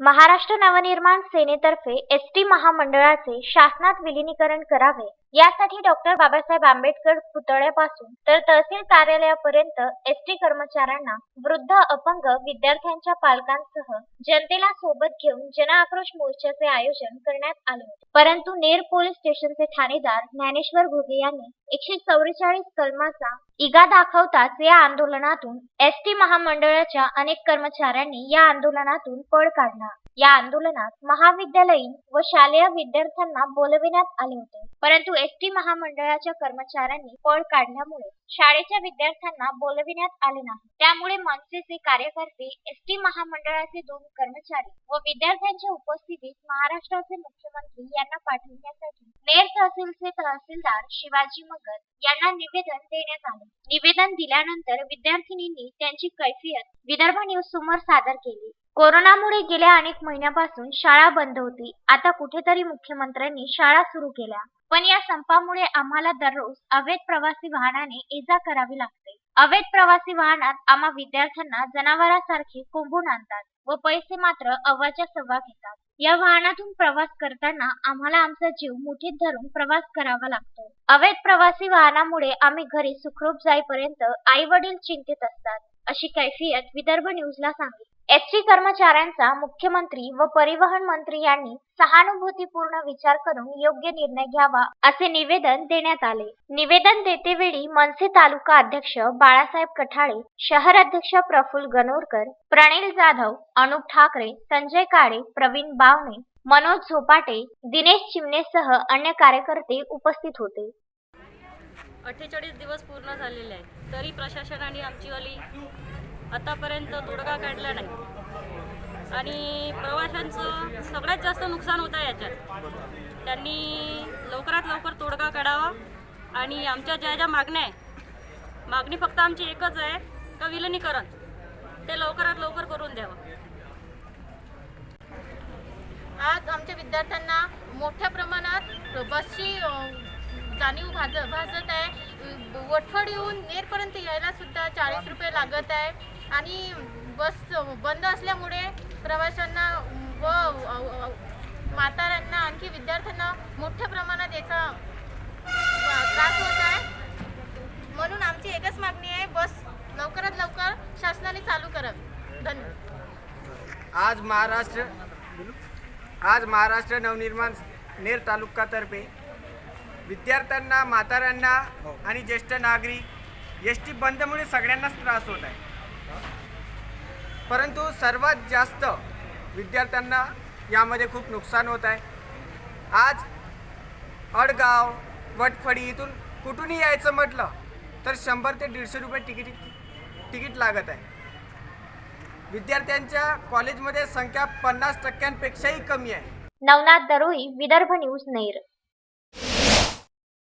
महाराष्ट्र नवनिर्माण सेनेतर्फे S T महामंडळाचे शासनात विलिनीकरण करावे यासाठी डॉक्टर बाबासाहेब आंबेडकर पुतळ्यापासून तर तहसील कार्यालयापर्यंत एस टी कर्मचाऱ्यांना वृद्ध अपंग विद्यार्थ्यांच्या पालकांसह जनतेला सोबत घेऊन जनआक्रोश मोर्चाचे आयोजन करण्यात आले होते. परंतु नेर पोलीस स्टेशनचे ठाणेदार ज्ञानेश्वर घुगे यांनी एकशे चौवेचाळीस कलमाचा इगा दाखवताच या आंदोलनातून एस टी महामंडळाच्या अनेक कर्मचाऱ्यांनी या आंदोलनातून पळ काढला. या आंदोलनात महाविद्यालयीन व शालेय विद्यार्थ्यांना बोलविण्यात आले होते. परंतु एस टी महामंडळाच्या कर्मचाऱ्यांनी पळ काढल्यामुळे शाळेच्या विद्यार्थ्यांना बोलविण्यात आले नाही. त्यामुळे मनसेचे कार्यकर्ते एस टी महामंडळाचे दोन कर्मचारी व विद्यार्थ्यांच्या उपस्थितीत महाराष्ट्राचे मुख्यमंत्री यांना पाठविण्यासाठी नेर तहसीलचे तहसीलदार शिवाजी मगर यांना निवेदन देण्यात आले. निवेदन दिल्यानंतर विद्यार्थिनींनी त्यांची कैफियत विदर्भ न्यूज समोर सादर केली. कोरोनामुळे गेल्या अनेक महिन्यापासून शाळा बंद होती. आता कुठेतरी मुख्यमंत्र्यांनी शाळा सुरू केल्या. पण या संपामुळे आम्हाला दररोज अवैध प्रवासी वाहनाने ये जा करावी लागते. अवैध प्रवासी वाहनात आम्हा विद्यार्थ्यांना जनावरांसारखे कोंबून आणतात व पैसे मात्र अव्वाच्या सव्वा घेतात. या वाहनातून प्रवास करताना आम्हाला आमचा जीव मुठीत धरून प्रवास करावा लागतो. अवैध प्रवासी वाहनामुळे आम्ही घरी सुखरूप जाईपर्यंत आई वडील चिंतित असतात अशी कैफियत विदर्भ न्यूजला सांगितली. एसटी कर्मचाऱ्यांचा मुख्यमंत्री व परिवहन मंत्री यांनी सहानुभूतीपूर्ण विचार करून योग्य निर्णय घ्यावा असे निवेदन देण्यात आले. निवेदन देतेवेळी मनसे तालुका अध्यक्ष बाळासाहेब कठाळे शहर अध्यक्ष प्रफुल्ल गणोरकर प्रणील जाधव अनुप ठाकरे संजय काळे प्रवीण बावणे मनोज झोपाटे दिनेश चिमणेसह अन्य कार्यकर्ते उपस्थित होते. अठ्ठेचाळीस दिवस पूर्ण झालेले आहेत. तरी प्रशासनाने आमची आतापर्यंत तोडगा काढला नाही. आणि प्रवाशांचं सगळ्यात जास्त नुकसान होतं आहे याच्यात. त्यांनी लवकरात लवकर तोडगा काढावा आणि आमच्या ज्या ज्या मागण्या आहे मागणी फक्त आमची एकच आहे का विलनीकरण? ते लवकरात लवकर करून द्यावं. आज आमच्या विद्यार्थ्यांना मोठ्या प्रमाणात बसची जाणीव भाज भाजत आहे. वटफड येऊन नेरपर्यंत यायला सुद्धा चाळीस रुपये लागत आहे. आणि बस बंद असल्यामुळे प्रवाशांना व म्हाताऱ्यांना आणखी विद्यार्थ्यांना मोठ्या प्रमाणात याचा त्रास होत आहे. म्हणून आमची एकच मागणी आहे बस लवकरात लवकर शासनाने चालू करावी. धन्यवाद. आज महाराष्ट्र आज महाराष्ट्र नवनिर्माण नेर तालुकातर्फे विद्यार्थ्यांना म्हाताऱ्यांना आणि ज्येष्ठ नागरिक एस टी बंदमुळे सगळ्यांनाच त्रास होत आहे. परंतु सर्वात जास्त विद्यार्थ्यांना यामध्ये खूप नुकसान होत आहे. आज अडगाव वटफडी इथून कुठूनही यायचं म्हटलं तर शंभर ते दीडशे रुपये तिकीट तिकीट लागत आहे. विद्यार्थ्यांच्या कॉलेजमध्ये संख्या पन्नास टक्क्यांपेक्षाही कमी आहे. नवनाथ दरोई विदर्भ न्यूज नेर.